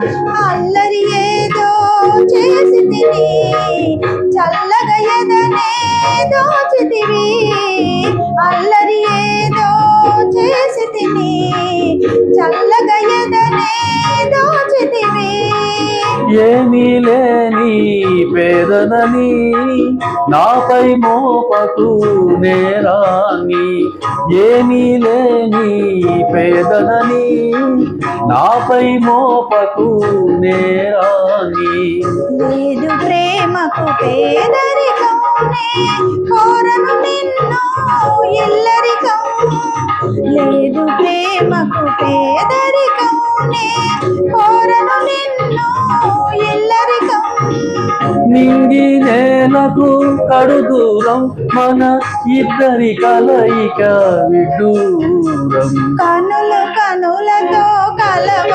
అల్లరి ఏదో చేసి తిని చల్లగా అల్లరి ఏదో చేసి తిని చల్లగా ఎదనే దోచితివి. ఏమీ లేని పేదనని నాపై మోపకు నేరా ఏమీ లేని పేదనని నాపై మోపకు నేరాన్ని లేదు ప్రేమకు పేదరికమునే కోరను నిన్ను ఇల్లరికం లేదు ప్రేమకు పేదరికమునే కోరను నిన్ను ఇల్లరికం నింగి నేలకు కడు దూరం మన ఇద్దరి కలయిక విడూరం కనుల కనులతో కలవ